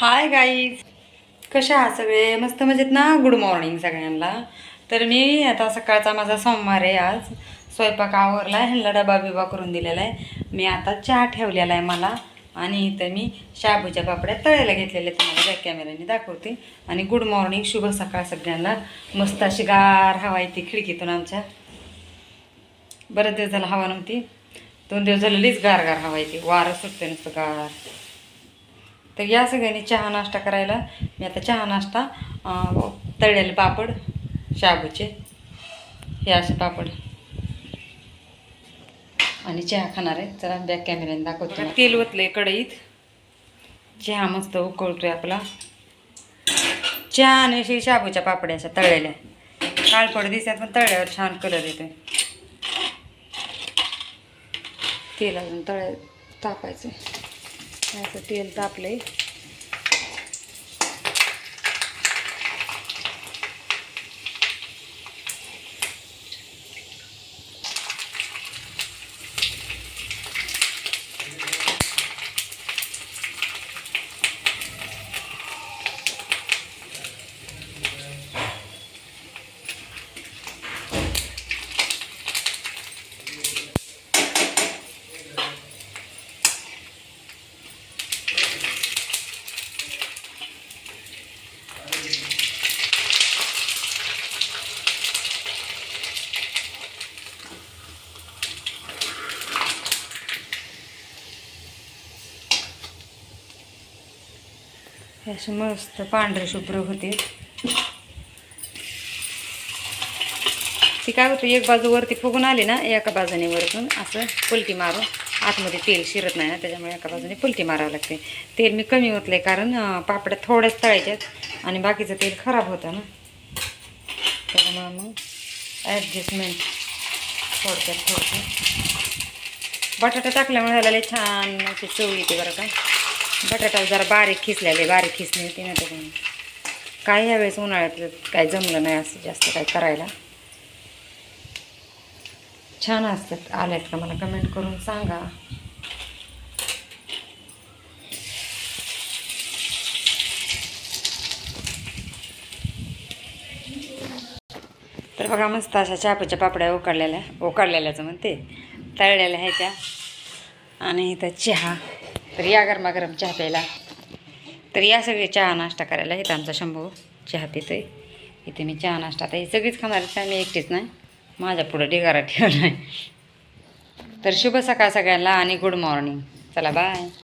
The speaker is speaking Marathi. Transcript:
हाय गाईज कशा आहात सगळे? मस्त मजेत ना? गुड मॉर्निंग सगळ्यांना. तर मी आता सकाळचा माझा सोमवार आहे आज. स्वयंपाक आवरला आहे ह्यांना डबा बिबा करून दिलेला आहे मी आता चहा ठेवलेला आहे मला. आणि इथं मी शाबूच्या पापड्या तळायला घेतलेल्या तुम्हाला बॅक कॅमेऱ्याने दाखवते. आणि गुड मॉर्निंग शुभ सकाळ सगळ्यांना. मस्त अशी गार हवा येते खिडकीतून आमच्या. बरेच दिवस झाला हवा नव्हती. दोन दिवस झालेलीच गार गार हवा येते वारं सुटते नुसतं गार. तर या सगळ्यांनी चहा नाश्ता करायला. मी आता चहा नाश्ता तळलेले पापड शाबूचे. हे असे पापड. आणि चहा खाणार आहे. चला बॅक कॅमेऱ्याने दाखवतो तेल ओतलंय कढईत. चहा मस्त उकळतोय आपला. चहा आणि अशी शाबूच्या पापड्या अशा तळलेल्या काळपड दिसतात पण तळल्यावर छान कलर येतोय. तेल अजून तळ तापायचं असं तेल तापलंय. हे असे मस्त पांढरे शुभ्र होते. ती काय होतं एक बाजू वरती फुगून आली ना एका बाजूने वरतून असं पुलटी मारून आतमध्ये तेल शिरत नाही ना त्याच्यामुळे एका बाजूने पुलटी मारावं लागते. तेल मी कमी ओतलंय कारण पापड्या थोड्याच तळायच्यात आणि बाकीचं तेल खराब होतं ना. त्याच्यामुळं मग ॲडजस्टमेंट थोडक्यात थोडक्यात. बटाटा टाकल्यामुळे ह्याला लय छान अशी चव येते बरं का. बटाटा जरा बारीक खिसलेले बारीक खिसली होते ना त्याच्यामुळे काय ह्यावेळेस उन्हाळ्यात काय जमलं नाही असं जास्त काय करायला? छान असतात आल्यात का मला कमेंट करून सांगा. तर बघा मस्त अशा चापूच्या पापड्या उकडलेल्या उकडलेल्याचं म्हणते. तळलेल्या आहे त्या. आणि इथं चहा. तर या गरमागरम चहा प्यायला. तर या सगळे चहा नाश्ता करायला इथं आमचा शंभू. चहा पितोय. इथे मी चहा नाश्ता आता हे सगळीच खाणार आहेत, मी एकटीच नाही. माझ्या पुढं ढिगारा ठेवला आहे तर शुभ सकाळ सगळ्यांना आणि गुड मॉर्निंग चला बाय